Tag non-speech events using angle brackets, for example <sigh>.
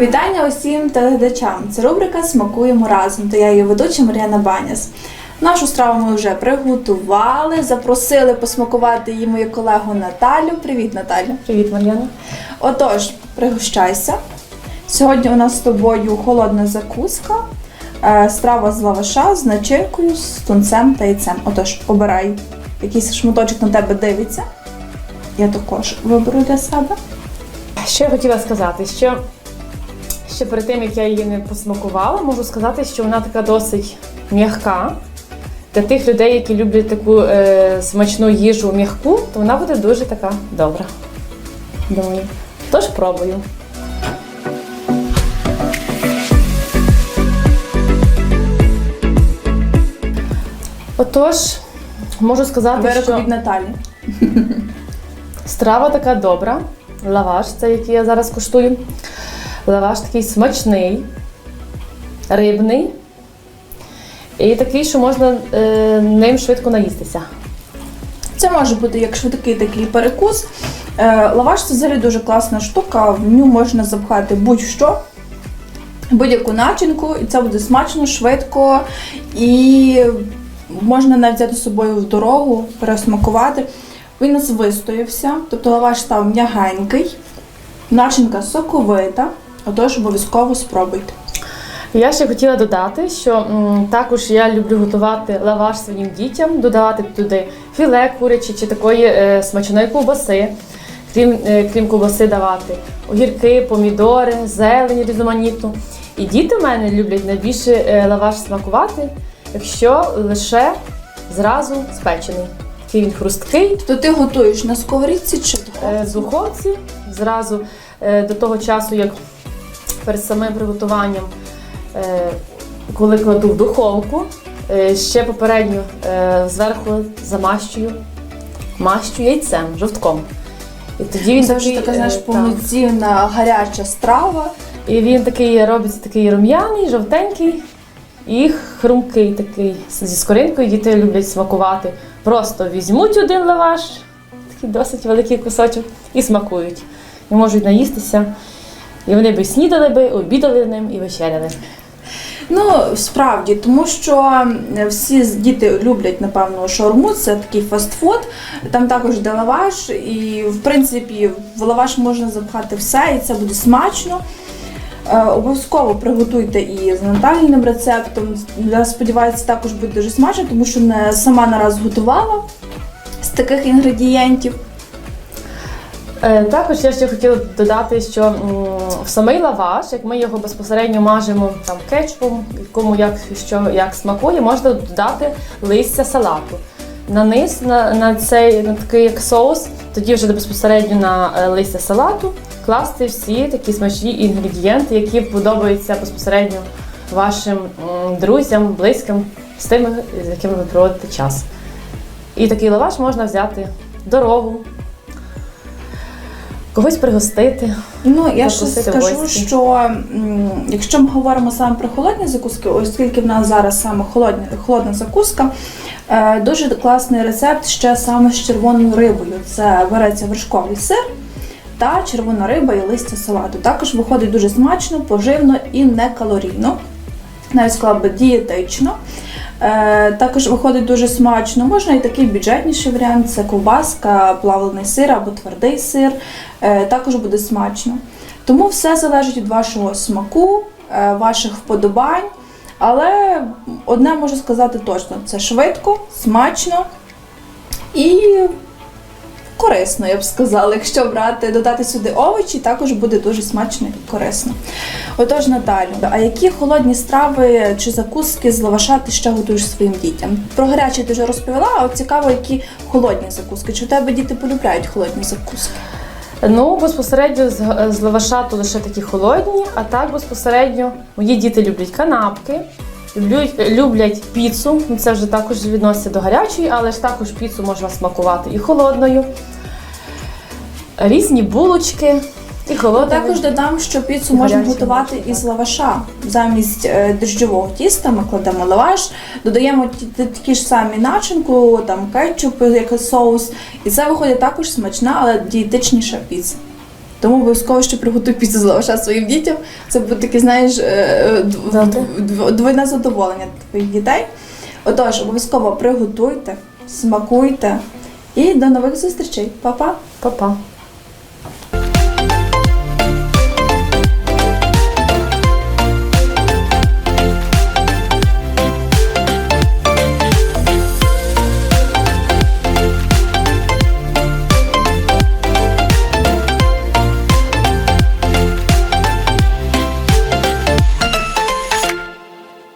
Вітання усім телеглядачам. Це рубрика Смакуємо разом. Та я її ведуча Мар'яна Баняс. Нашу страву ми вже приготували, запросили посмакувати її мою колегу Наталю. Привіт, Наталю. Привіт, Мар'яна. Отож, пригощайся. Сьогодні у нас з тобою холодна закуска, е, страва з лаваша з начинкою, з тунцем та яйцем. Отож, обирай якийсь шматочок на тебе дивиться. Я також виберу для себе. Що я хотіла сказати, що ще перед тим, як я її не посмакувала, можу сказати, що вона така досить м'яка. Для тих людей, які люблять таку е, смачну їжу м'яку, то вона буде дуже така добра. Думаю. Тож пробую. Отож, можу сказати, Вироку що... від Наталі. <laughs> Страва така добра. Лаваш, це який я зараз куштую. Лаваш такий смачний, рибний. І такий, що можна е, ним швидко наїстися. Це може бути як швидкий такий перекус. Е, Лаваш це взагалі дуже класна штука. В нього можна запхати будь-що, будь-яку начинку, і це буде смачно, швидко і можна навіть взяти з собою в дорогу, пересмакувати. Він нас вистоявся, тобто лаваш став м'ягенький, начинка соковита, отож обов'язково спробуйте. Я ще хотіла додати, що м, також я люблю готувати лаваш своїм дітям, додавати туди філе куряче чи такої е, смачної ковбаси. Крім, е, крім ковбаси давати огірки, помідори, зелень різноманітну. І діти в мене люблять найбільше е, лаваш смакувати, якщо лише зразу спечений. Такий він хрусткий, То ти готуєш на сковорідці чи в е, в духовці зразу е, до того часу, як перед самим приготуванням, е, коли кладу в духовку, е, ще попередньо е, зверху замащую мащу яйцем, жовтком. І тоді він Це вже такий, така, знаєш, повноцінна гаряча страва. І він такий робиться такий рум'яний, жовтенький і хрумкий такий зі скоринкою. Діти люблять смакувати. Просто візьмуть один лаваш, такий досить великий кусочок, і смакують. І можуть наїстися. І вони би снідали би, обідали ним і вечеряли. Ну, справді, тому що всі діти люблять, напевно, шаурму, це такий фастфуд. Там також йде лаваш, і в принципі в лаваш можна запхати все, і це буде смачно. Е, Обов'язково приготуйте і з Наталіним рецептом. Я сподіваюся, також буде дуже смачно, тому що не сама нараз готувала з таких інгредієнтів. Е, Також я ще хотіла додати, що в самий лаваш, як ми його безпосередньо мажемо там кетчупом, кому як що як смакує, можна додати листя салату. На низ на, на цей на такий як соус, тоді вже безпосередньо на е, листя салату класти всі такі смачні інгредієнти, які подобаються безпосередньо вашим друзям, близьким, з тими, з якими ви проводите час. І такий лаваш можна взяти дорогу, когось пригостити. Ну, я ще скажу, гості. що м, якщо ми говоримо саме про холодні закуски, оскільки в нас зараз саме холодні, холодна закуска, е, дуже класний рецепт ще саме з червоною рибою. Це береться вершковий сир та червона риба і листя салату. Також виходить дуже смачно, поживно і не калорійно. Навіть сказала би дієтично. Е, також виходить дуже смачно. Можна і такий бюджетніший варіант це ковбаска, плавлений сир або твердий сир. Е, також буде смачно. Тому все залежить від вашого смаку, е, ваших вподобань. Але одне можу сказати точно: це швидко, смачно і корисно, я б сказала. Якщо брати, додати сюди овочі, також буде дуже смачно і корисно. Отож, Наталю, а які холодні страви чи закуски з лаваша ти ще готуєш своїм дітям? Про гарячі ти вже розповіла, а от цікаво, які холодні закуски. Чи в тебе діти полюбляють холодні закуски? Ну, безпосередньо з, з лаваша то лише такі холодні, а так безпосередньо мої діти люблять канапки, люблять, піцу. Це вже також відноситься до гарячої, але ж також піцу можна смакувати і холодною. Різні булочки і холодною. також додам, що піцу можна готувати із лаваша. Замість е, дріжджового тіста ми кладемо лаваш, додаємо ті- ті- такі ж самі начинку, там кетчуп, якийсь соус. І це виходить також смачна, але дієтичніша піца. Тому обов'язково що приготуй піцу з лаваша своїм дітям. Це буде таке, знаєш, е, дв- двойне задоволення твоїх дітей. Отож, обов'язково приготуйте, смакуйте і до нових зустрічей. Па-па! Па-па.